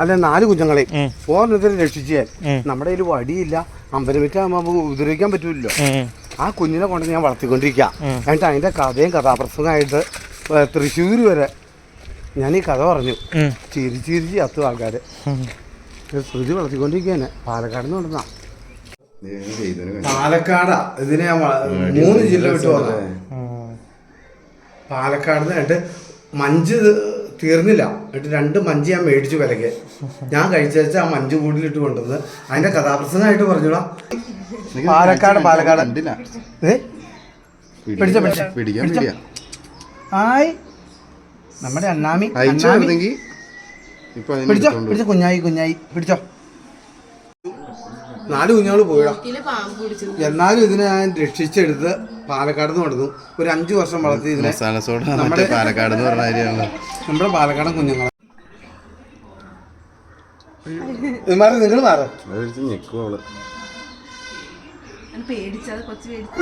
അല്ല നാല് കുഞ്ഞുങ്ങളെ. ഓരോരുത്തരും രക്ഷിച്ചാൽ. നമ്മുടെ കയ്യിൽ വടിയില്ല. അമ്പലമിറ്റാകുമ്പോൾ നമുക്ക് ഉപദ്രവിക്കാൻ പറ്റൂലോ ആ കുഞ്ഞിനെ കൊണ്ട് ഞാൻ വളർത്തിക്കൊണ്ടിരിക്കാം. എന്നിട്ട് അതിന്റെ കഥയും കഥാപ്രസംഗമായിട്ട് തൃശ്ശൂർ വരെ ഞാൻ ഈ കഥ പറഞ്ഞു. ചിരി ചിരി ചിരിച്ച് ചത്തു ആൾക്കാർ. ശ്രുതി വളർത്തിക്കൊണ്ടിരിക്കുകയാണ് പാലക്കാട് നിന്ന് നടന്ന പാലക്കാടാ. ഇതിനെ ഞാൻ മൂന്ന് ജില്ല വിട്ടു വന്ന പാലക്കാട് നിന്ന് മഞ്ച് തീർന്നില്ല. എന്നിട്ട് രണ്ട് മഞ്ച് ഞാൻ മേടിച്ചു വിലക്ക് ഞാൻ കഴിച്ച വെച്ച ആ മഞ്ച് കൂടിലിട്ട് കൊണ്ടുവന്ന് അതിന്റെ കഥാപ്രസംഗമായിട്ട് പറഞ്ഞോളാം പാലക്കാട് പാലക്കാട്. പിടിച്ചോ, നമ്മുടെ അണ്ണാമി പിടിച്ചോ പിടിച്ചോ. കുഞ്ഞായി കുഞ്ഞായി. പിടിച്ചോ. നാല് കുഞ്ഞുങ്ങൾ പോയിടാ. എന്നാലും ഇതിനെ ഞാൻ രക്ഷിച്ചെടുത്ത് പാലക്കാട് നിന്ന് കൊണ്ടുവന്നു. ഒരു അഞ്ചു വർഷം വളർത്തി ഇതിനെ മസാല സോഡ നമ്മുടെ- പാലക്കാട് എന്ന് പറഞ്ഞ കാര്യമാണ് നമ്മുടെ പാലക്കാടൻ കുഞ്ഞുങ്ങളെ. മാറി നിങ്ങൾ മാറും. ഞെക്കും അവൾ. പേടിച്ചത് കൊച്ചു പേടിച്ചു.